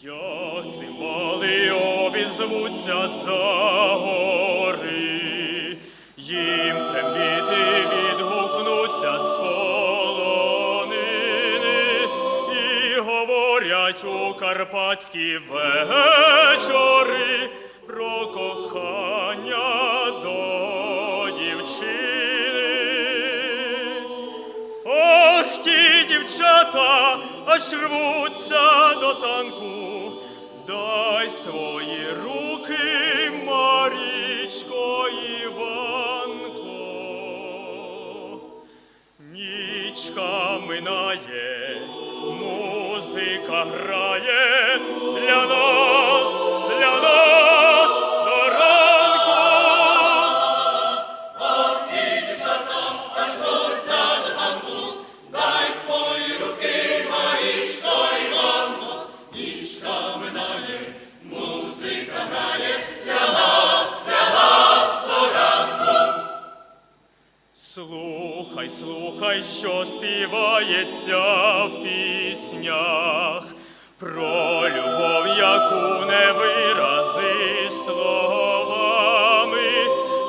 Цимбали обізвуться гори, їм трембіти відгукнуться з полонини і говорять у карпатські вечори про кохання до дівчини. Ох, ті дівчата аж рвуться до танку, дай свої руки, Марічко Іванко. Нічка минає, музика грає для нас, Слухай, слухай, що співається в піснях, про любов, яку не виразиш словами,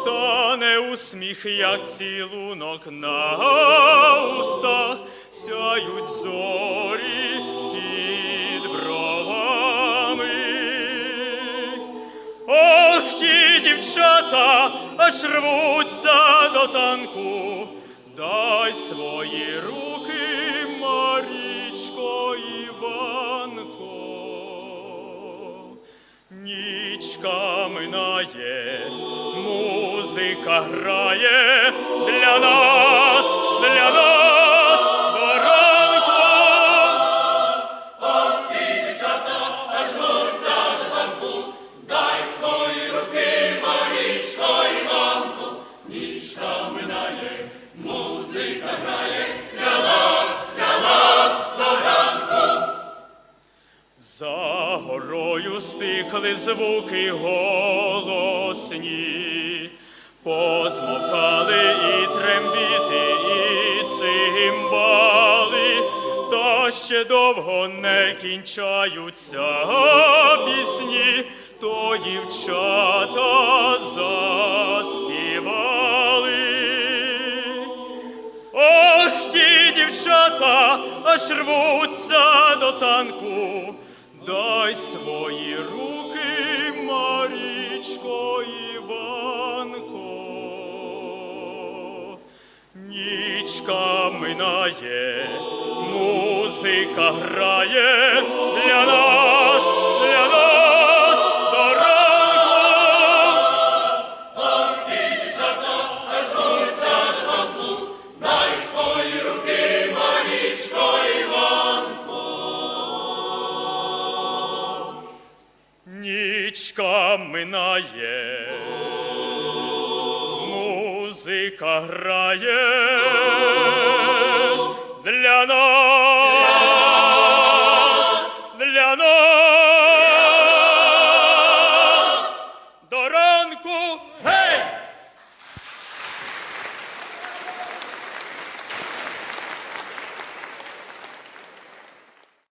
та не усміх, як цілунок на устах, сяють зорі під бровами. Ох, ті дівчата аж рвуться до танку, дай свої руки, Марічко Іванко. Нічка минає, музика грає для нас, для нас горою стихли звуки голосні, позмокали і трембіти, і цимбали, та ще довго не кінчаються пісні, то дівчата заспівали. Ох, ті дівчата аж рвуться до танку, дай свої руки, Марічко Іванко. Нічка минає, музика грає для нас, Нічка минає, музика грає для нас.